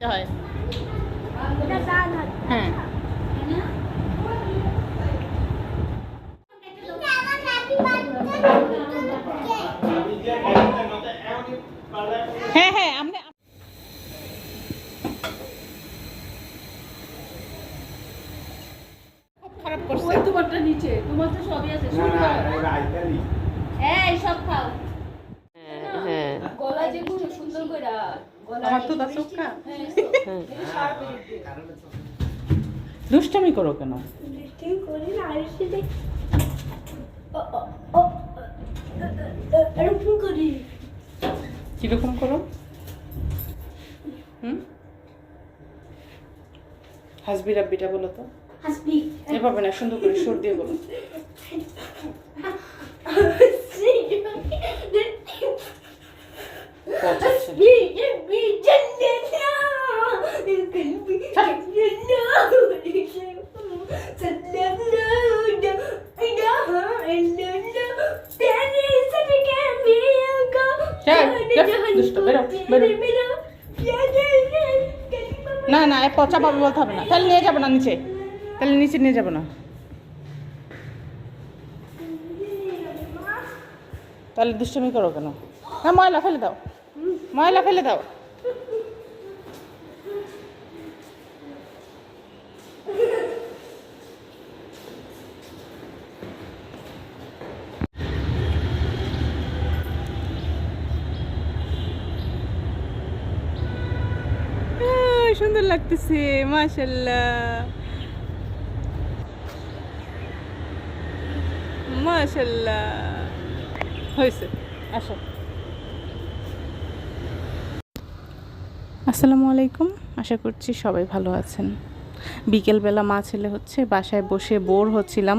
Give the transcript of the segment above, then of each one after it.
হয়। হ্যাঁ। হ্যাঁ হ্যাঁ আপনি খারাপ করছে। ওই তোমারটা নিচে তোমার তো সবই আছে এই সব খাও। হ্যাঁ গলা যে খুব সুন্দর করে আমার তো দাঁত চোখা হ্যাঁ। দুষ্টামি করো কেন? কীরকম করো? হুম? হাসবি রাব্বিটা বলো তো। হাসবি। এভাবে না সুন্দর করে সুর দিয়ে বলো। না না এ পচা পাবে বলতে হবে না। তাহলে নিয়ে যাব না নিচে। তাহলে নিচে নিয়ে যাব না। তাহলে দুষ্টমি করো কেন? হ্যাঁ ময়লা ফেলে দাও। ময়লা ফেলে দাও আহ, সুন্দর লাগতেছে মাশাল্লাহ মাশাল্লাহ হয়েছে আসো আসসালামু আলাইকুম। আশা করছি সবাই ভালো আছেন। বিকেলবেলা মা ছেলে হচ্ছে, বাসায় বসে বোর হচ্ছিলাম।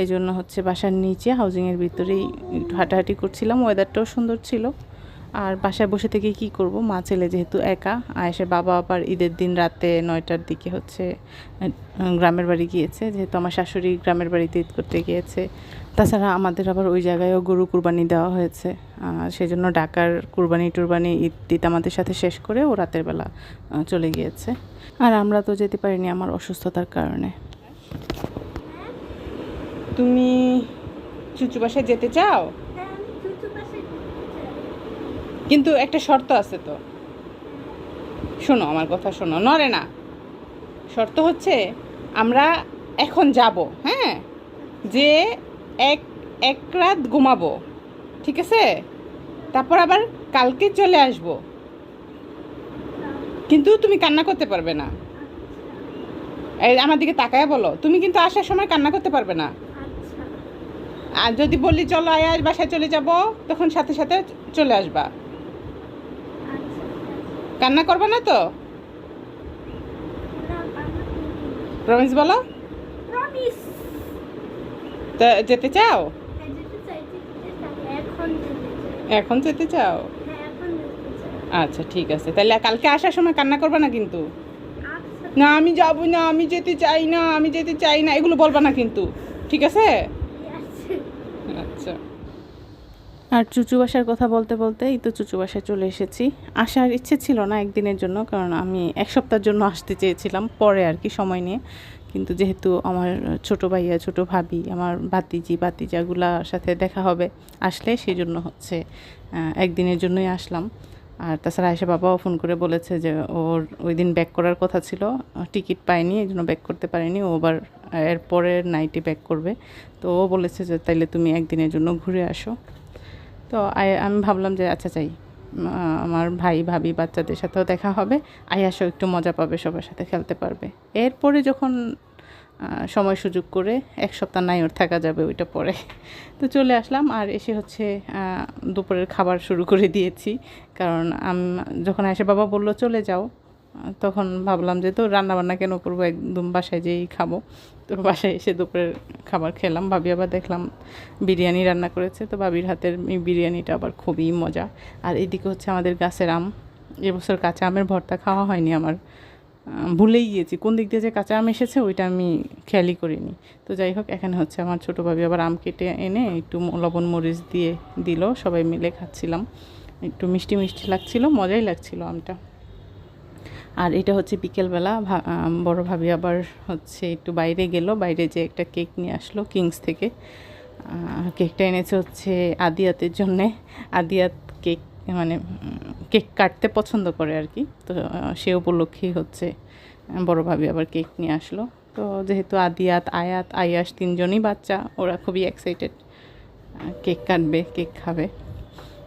এই জন্য হচ্ছে বাসার নিচে হাউজিংয়ের ভিতরেই একটু হাঁটাহাঁটি করছিলাম। ওয়েদারটাও সুন্দর ছিল। আর বাসায় বসে থেকে কি করব? মা ছেলে যেহেতু একা আয়েসে বাবা আবার ঈদের দিন রাতে নয়টার দিকে হচ্ছে গ্রামের বাড়ি গিয়েছে। যেহেতু আমার শাশুড়ি গ্রামের বাড়িতে ঈদ করতে গিয়েছে। তাছাড়া আমাদের আবার ওই জায়গায়ও গরু কুরবানি দেওয়া হয়েছে। আহ, সেজন্য ডাকার কুরবানি টুরবানি ঈদ টিদ আমাদের সাথে শেষ করে ও রাতের বেলা চলে গিয়েছে। আর আমরা তো যেতে পারিনি আমার অসুস্থতার কারণে। তুমি চুচু বাসায় যেতে চাও কিন্তু একটা শর্ত আছে তো। শোনো আমার কথা শোনো নরে না। শর্ত হচ্ছে আমরা এখন যাব হ্যাঁ? যে এক এক রাত ঘুমাবো ঠিক আছে? তারপর আবার কালকে চলে আসব। কিন্তু তুমি কান্না করতে পারবে না। এই আমার দিকে তাকায় বলো তুমি কিন্তু আসার সময় কান্না করতে পারবে না। আর যদি বলি চলো আয়াস বাসায় চলে যাব তখন সাথে সাথে চলে আসবা। কান্না করবে না তো? প্রমিস বলো। প্রমিস তা যেতে চাও? চাই এখন যেতে এখন যেতে চাও? হ্যাঁ এখন যেতে চাই। আচ্ছা ঠিক আছে। তাহলে কালকে আসার সময় কান্না করবে না কিন্তু? আচ্ছা। না আমি যাব না আমি যেতে চাই না আমি যেতে চাই না এগুলো বলবা না কিন্তু ঠিক আছে? আছে। আচ্ছা। আর চুচু বাসার কথা বলতে বলতে এই তো চুচু বাসায় চলে এসেছি। আসার ইচ্ছে ছিল না একদিনের জন্য কারণ আমি এক সপ্তাহের জন্য আসতে চেয়েছিলাম পরে আর কি সময় নিয়ে। কিন্তু যেহেতু আমার ছোট ভাইয়া, ছোট ভাবি, আমার ভাতিজি ভাতিজাগুলার সাথে দেখা হবে আসলে সেই জন্য হচ্ছে একদিনের জন্যই আসলাম। আর তাছাড়া আয়সা বাবাও ফোন করে বলেছে যে ওর ওই দিন ব্যাক করার কথা ছিল, টিকিট পায়নি, এই জন্য ব্যাক করতে পারেনি, ও আবার এর পরের নাইটে ব্যাক করবে। তো ও বলেছে যে তাইলে তুমি একদিনের জন্য ঘুরে আসো। তো আমি ভাবলাম যে আচ্ছা চাই আমার ভাই, ভাবি, বাচ্চাদের সাথেও দেখা হবে। আয়াসও একটু মজা পাবে, সবার সাথে খেলতে পারবে। এরপরে যখন সময় সুযোগ করে এক সপ্তাহ নাই ওর থাকা যাবে ওইটা পরে। তো চলে আসলাম, আর এসে হচ্ছে দুপুরের খাবার শুরু করে দিয়েছি। কারণ আমি, যখন আসে বাবা বলল, চলে যাও। তখন ভাবলাম যে তো রান্না বান্না কেন করব? একদম বাসায় যেই খাব। তো বাসায় এসে দুপুরের খাবার খেলাম, ভাবি আবার দেখলাম বিরিয়ানি রান্না করেছে। তো ভাবির হাতের বিরিয়ানিটা আবার খুবই মজা। আর এদিকে হচ্ছে আমাদের গাছের আম। এবছর কাঁচা আমের ভর্তা খাওয়া হয়নি আমার। ভুলেই গিয়েছি। কোন দিক দিয়ে যে কাঁচা আম এসেছে, ওইটা আমি খেয়ালই করিনি। তো যাই হোক, এখানে হচ্ছে আমার ছোটো ভাবি আবার আম কেটে এনে একটু লবণ, মরিচ দিয়ে দিল। সবাই মিলে খাচ্ছিলাম। একটু মিষ্টি মিষ্টি লাগছিল, মজাই লাগছিল আমটা। আর এটা হচ্ছে বিকেলবেলা বড় ভাবি আবার হচ্ছে একটু বাইরে গেল, বাইরে যে একটা কেক নিয়ে আসলো কিংস থেকে। কেকটা এনেছে হচ্ছে আদিয়াতের জন্যে। আদিয়াত কেক মানে কেক কাটতে পছন্দ করে আর কি। তো সে উপলক্ষেই হচ্ছে বড় ভাবি আবার কেক নিয়ে আসলো। তো যেহেতু আদিয়াত, আয়াত, আয়াস তিনজনই বাচ্চা, ওরা খুবই এক্সাইটেড কেক কাটবে, কেক খাবে।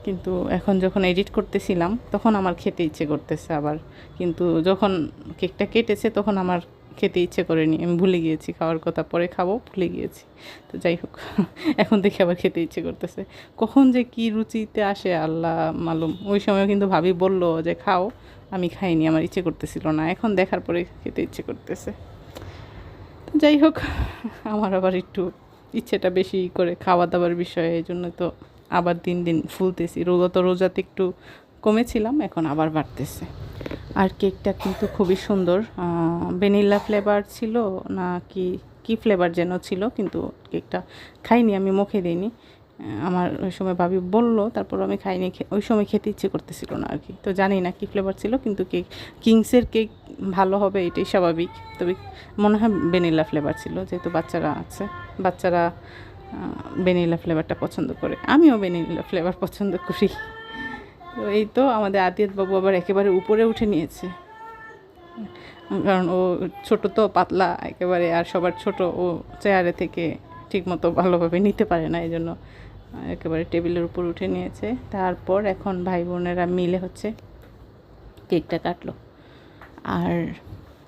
কিন্তু এখন যখন এডিট করতেছিলাম, তখন আমার খেতে ইচ্ছে করতেছে আবার। কিন্তু যখন কেকটা কেটেছে, তখন আমার খেতে ইচ্ছে করেনি। আমি ভুলে গিয়েছি, খাওয়ার কথা পরে খাব, ভুলে গিয়েছি। তো যাই হোক, এখন দেখে আবার খেতে ইচ্ছে করতেছে। কখন যে কি রুচিতে আসে, আল্লাহ মালুম। ওই সময় কিন্তু ভাবি বলল যে, খাও। আমি খাইনি, আমার ইচ্ছে করতেছিল না। এখন দেখার পরে খেতে ইচ্ছে করতেছে। তো যাই হোক, আমার আবার একটু ইচ্ছেটা বেশি করে খাওয়া দাওয়ার বিষয়ে, এই জন্য তো আবার দিন দিন ফুলতেছি। রোগত রোজাতে একটু কমেছিলাম, এখন আবার বাড়তেছে। আর কেকটা কিন্তু খুবই সুন্দর। ভ্যানিলা ফ্লেভার ছিল না কি কি ফ্লেভার যেন ছিল, কিন্তু কেকটা খাইনি, আমি মুখে দিইনি। আমার ওই সময় ভাবি বলল তারপর আমি খাইনি ওই সময় খেতে ইচ্ছে করতেছিল না আর কি। তো জানি না কি ফ্লেভার ছিল, কিন্তু কেক কিংসের কেক ভালো হবে, এটাই স্বাভাবিক। তবে মনে হয় ভ্যানিলা ফ্লেভার ছিল, যেহেতু বাচ্চারা আছে, বাচ্চারা ভ্যানিলা ফ্লেভারটা পছন্দ করে। আমিও ভ্যানিলা ফ্লেভার পছন্দ করি। তো এই তো আমাদের আদিয়াত বাবু আবার একেবারে উপরে উঠে নিয়েছে। কারণ ও ছোট তো, পাতলা একেবারে, আর সবার ছোট, ও চেয়ারে থেকে ঠিকমতো ভালোভাবে নিতে পারে না, এই জন্য একেবারে টেবিলের উপর উঠে নিয়েছে। তারপর এখন ভাই বোনেরা মিলে হচ্ছে কেকটা কাটলো। আর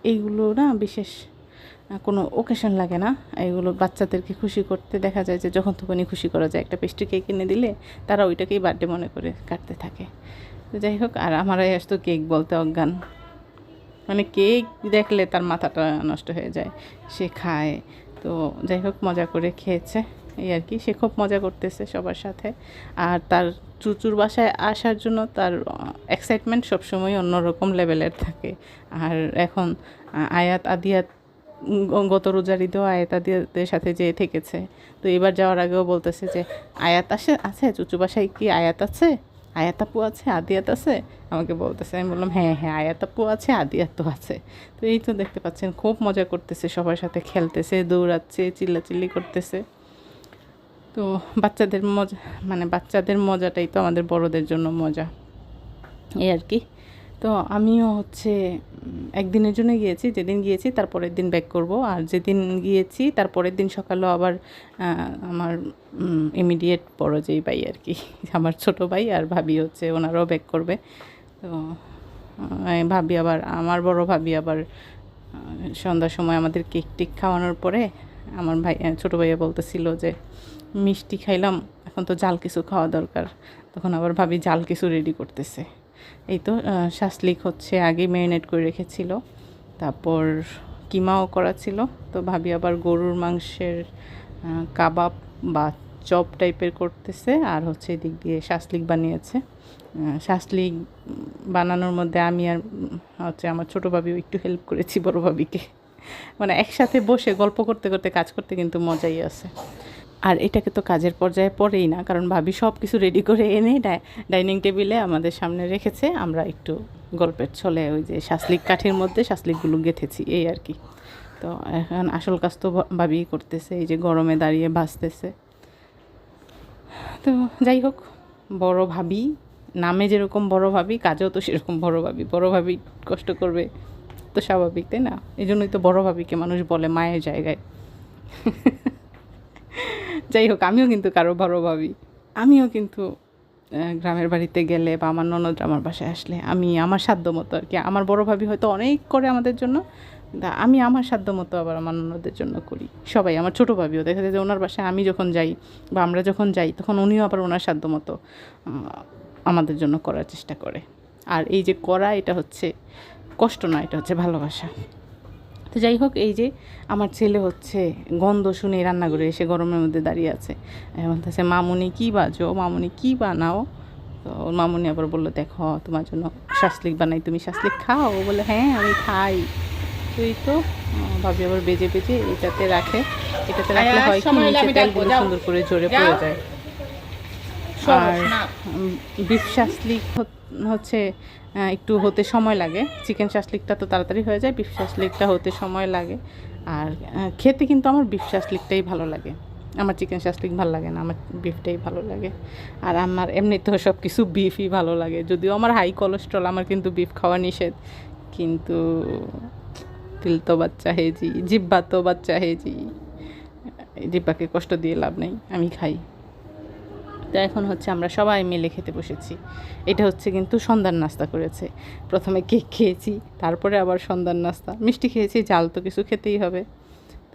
এইগুলো না বিশেষ কোনো ওকেশন লাগে না। এগুলো বাচ্চাদেরকে খুশি করতে দেখা যায় যে যখন তখনই খুশি করা যায়। একটা পেস্ট্রি কেক কিনে দিলে তারা ওইটাকেই বার্থডে মনে করে কাটতে থাকে। তো যাই হোক, আর আমারাই আসতো কেক বলতে অজ্ঞান। মানে কেক দেখলে তার মাথাটা নষ্ট হয়ে যায়। সে খায়। তো যাই হোক, মজা করে খেয়েছে। এই আর কি, সে খুব মজা করতেছে সবার সাথে। আর তার চুচুর বাসায় আসার জন্য তার এক্সাইটমেন্ট সবসময় অন্যরকম লেভেলের থাকে। আর এখন আয়াত আদিয়াত গত রোজার ঈদেও আয়াত আদিয়াতের সাথে যেয়ে থেকেছে। তো এবার যাওয়ার আগেও বলতেছে যে, আয়াত আসে, আছে? চুচু বাসায় কি আয়াত আছে? আয়াত আপু আছে? আদিয়াত আছে? আমাকে বলতেছে। আমি বললাম হ্যাঁ হ্যাঁ আয়াত আপু আছে, আদিয়াত তো আছে। তো এই তো দেখতে পাচ্ছেন, খুব মজা করতেছে সবার সাথে, খেলতেছে, দৌড়াচ্ছে, চিল্লাচিল্লি করতেছে। তো বাচ্চাদের মজা মানে বাচ্চাদের মজাটাই তো আমাদের বড়দের জন্য মজা। এই আর কি। তো আমিও হচ্ছে একদিনের জন্য গিয়েছি, যেদিন গিয়েছি তারপরের দিন ব্যাক করব। আর যেদিন গিয়েছি তারপরের দিন সকালেও আবার আমার ইমিডিয়েট বড় যেই ভাই আর কি, আমার ছোট ভাই আর ভাবি হচ্ছে, ওনারাও ব্যাক করবে। তো ভাবি আবার, আমার বড় ভাবি আবার সন্ধ্যার সময় আমাদের কেক টেক খাওয়ানোর পরে আমার ভাই ছোট ভাইয়া বলতেছিল যে, মিষ্টি খাইলাম, এখন তো জাল কিছু খাওয়া দরকার। তখন আবার ভাবি জাল কিছু রেডি করতেছে। এই তো শাসলিক হচ্ছে আগে ম্যারিনেট করে রেখেছিল। তারপর কিমাও করা ছিল। তো ভাবি আবার গরুর মাংসের কাবাব বা চপ টাইপের করতেছে। আর হচ্ছে এদিক দিয়ে শাসলিক বানিয়েছে। শাসলিক বানানোর মধ্যে আমি আর হচ্ছে আমার ছোটো ভাবিও একটু হেল্প করেছি বড় ভাবিকে। মানে একসাথে বসে গল্প করতে করতে, কাজ করতে কিন্তু মজাই আছে। আর এটাকে তো কাজের পর্যায়ে পড়েই না, কারণ ভাবি সব কিছু রেডি করে এনে ডাই- ডাইনিং টেবিলে আমাদের সামনে রেখেছে। আমরা একটু গল্পের ছলে ওই যে শাসলিক কাঠির মধ্যে শাসলিকগুলো গেঁথেছি, এই আর কি। তো এখন আসল কাজ তো ভা- ভাবিই করতেছে, এই যে গরমে দাঁড়িয়ে ভাসতেছে। তো যাই হোক, বড় ভাবি, নামে যেরকম বড় ভাবি, কাজেও তো সেরকম বড় ভাবি। বড় ভাবি কষ্ট করবে তো স্বাভাবিক, তাই না? এই জন্যই তো বড় ভাবিকে মানুষ বলে মায়ের জায়গায়। যাই হোক, আমিও কিন্তু কারও বড় ভাবি। আমিও কিন্তু গ্রামের বাড়িতে গেলে বা আমার ননদ আমার বাসায় আসলে আমি আমার সাধ্য মতো আর কি। আমার বড় ভাবি হয়তো অনেক করে আমাদের জন্য আমি আমার সাধ্য মতো আবার আমার ননদের জন্য করি। সবাই, আমার ছোটো ভাবিও। দেখা যায় যে ওনার বাসায় আমি যখন যাই বা আমরা যখন যাই, তখন উনিও আবার ওনার সাধ্য মতো আমাদের জন্য করার চেষ্টা করে। আর এই যে করা, এটা হচ্ছে কষ্ট না, এটা হচ্ছে ভালোবাসা। তো যাই হোক এই যে আমার ছেলে হচ্ছে গন্ধ শুনে রান্নাঘরে এসে গরমের মধ্যে দাঁড়িয়ে আছে। এখন বলতেছে মামুনি কী বাজো? মামুনি কী বানাও? তো ওর মামুনি আবার বলল দেখো তোমার জন্য শাসলিক বানাই তুমি শাসলিক খাও? ও বলে হ্যাঁ আমি খাই। তুই তো ভাবি আবার বেজে বেজে এটাতে রাখে। এটাতে রাখলে হয় কি নিচে তেলগুলো সুন্দর করে জোরে পড়ে যায়। আর। বিফ শাসলিক হচ্ছে হচ্ছে একটু হতে সময় লাগে। চিকেন শাসলিকটা তো তাড়াতাড়ি হয়ে যায়, বিফ শাসলিকটা হতে সময় লাগে। আর খেতে কিন্তু আমার বিফ শাসলিকটাই ভালো লাগে। আমার চিকেন শাসলিক ভালো লাগে না, আমার বিফটাই ভালো লাগে। আর আমার এমনিতেও সব কিছু বিফই ভালো লাগে। যদিও আমার হাই কোলেস্ট্রল, আমার কিন্তু বিফ খাওয়া নিষেধ। কিন্তু তিল তো বাচ্চা হেজি জিব্বা তো বাচ্চা হেজি। জিব্বাকে কষ্ট দিয়ে লাভ নেই, আমি খাই। তো এখন হচ্ছে আমরা সবাই মিলে খেতে বসেছি। এটা হচ্ছে কিন্তু সন্ধ্যার নাস্তা করেছে। প্রথমে কেক খেয়েছি, তারপরে আবার সন্ধ্যার নাস্তা। মিষ্টি খেয়েছি জাল তো কিছু খেতেই হবে।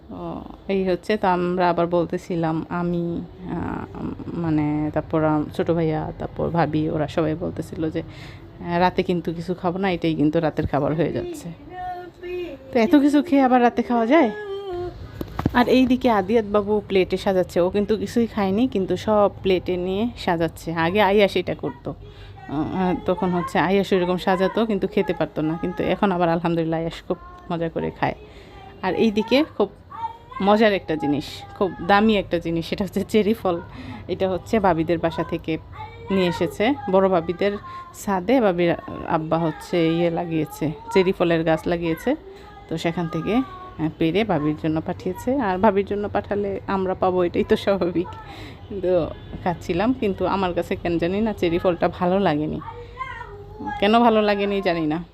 তো এই হচ্ছে, তো আমরা আবার বলতেছিলাম, আমি মানে তারপর ছোটো ভাইয়া, তারপর ভাবি, ওরা সবাই বলতেছিল যে রাতে কিন্তু কিছু খাব না, এটাই কিন্তু রাতের খাবার হয়ে যাচ্ছে। তো এত কিছু খেয়ে আবার রাতে খাওয়া যায়? আর এইদিকে আদিয়াত বাবু প্লেটে সাজাচ্ছে। ও কিন্তু কিছুই খায়নি, কিন্তু সব প্লেটে নিয়ে সাজাচ্ছে। আগে আইয়াস এটা করতো। তখন হচ্ছে আইয়াস এরকম সাজাতো, কিন্তু খেতে পারতো না। কিন্তু এখন আবার আলহামদুলিল্লাহ আইয়াস খুব মজা করে খায়। আর এইদিকে খুব মজার একটা জিনিস, খুব দামি একটা জিনিস, সেটা হচ্ছে চেরি ফল। এটা হচ্ছে বাবিদের বাসা থেকে নিয়ে এসেছে। বড় বাবিদের ছাদে বাবির আব্বা হচ্ছে ইয়ে লাগিয়েছে, চেরি ফলের গাছ লাগিয়েছে। তো সেখান থেকে পেরে ভাবির জন্য পাঠিয়েছে। আর ভাবির জন্য পাঠালে আমরা পাবো এটাই তো স্বাভাবিক। কিন্তু খাচ্ছিলাম কিন্তু আমার কাছে কেন জানি না চেরি ফলটা ভালো লাগেনি। কেন ভালো লাগেনি জানি না।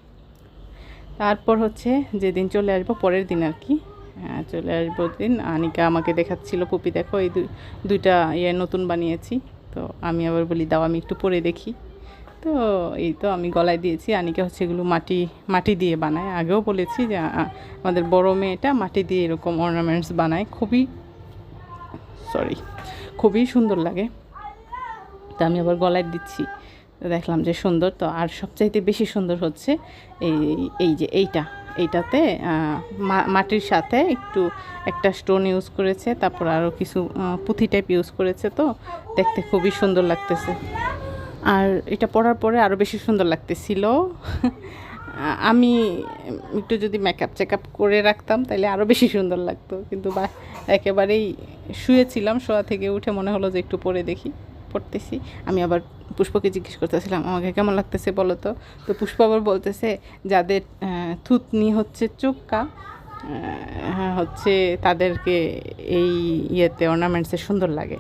তারপর হচ্ছে যেদিন চলে আসব পরের দিন আর কি। আহ, চলে আসব দিন। আনিকা আমাকে দেখাচ্ছিল পুপি দেখো এই দুই দুইটা ইয়ে নতুন বানিয়েছি। তো আমি আবার বলি দাও আমি একটু পরে দেখি। তো এই তো আমি গলায় দিয়েছি। আনিকে হচ্ছে এগুলো মাটি মাটি দিয়ে বানায়। আগেও বলেছি যে আমাদের বড় মেয়েটা মাটি দিয়ে এরকম অর্নামেন্টস বানায়। খুবই সরি খুবই সুন্দর লাগে। তো আমি আবার গলায় দিচ্ছি। দেখলাম যে সুন্দর। তো আর সবচাইতে বেশি সুন্দর হচ্ছে এই এই যে এইটা। এইটাতে মাটির সাথে একটু একটা স্টোন ইউজ করেছে। তারপর আরও কিছু পুঁথি টাইপ ইউজ করেছে। তো দেখতে খুবই সুন্দর লাগতেছে। আর এটা পরার পরে আরও বেশি সুন্দর লাগতেছিল। আমি একটু যদি মেকআপ চেকআপ করে রাখতাম তাহলে আরও বেশি সুন্দর লাগতো। কিন্তু বা একেবারেই শুয়েছিলাম শোয়া থেকে উঠে মনে হলো যে একটু পরে দেখি পড়তেছি। আমি আবার পুষ্পকে জিজ্ঞেস করতেছিলাম আমাকে কেমন লাগতেছে বলো তো? তো পুষ্প আবার বলতেছে যাদের থুতনি হচ্ছে চোক্কা আহ, হচ্ছে তাদেরকে এই ইয়েতে অর্নামেন্টসে সুন্দর লাগে।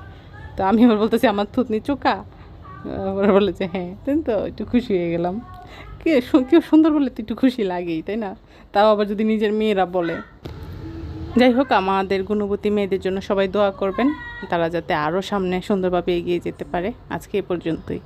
তো আমি আবার বলতেছি আমার থুতনি চোকা ওরা বলে যে হ্যাঁ তাই তো, একটু খুশি হয়ে গেলাম। কে কেউ সুন্দর বলে তো একটু খুশি লাগেই, তাই না? তাও আবার যদি নিজের মেয়েরা বলে। যাই হোক, আমাদের গুণবতী মেয়েদের জন্য সবাই দোয়া করবেন, তারা যাতে আরও সামনে সুন্দরভাবে এগিয়ে যেতে পারে। আজকে এ পর্যন্তই।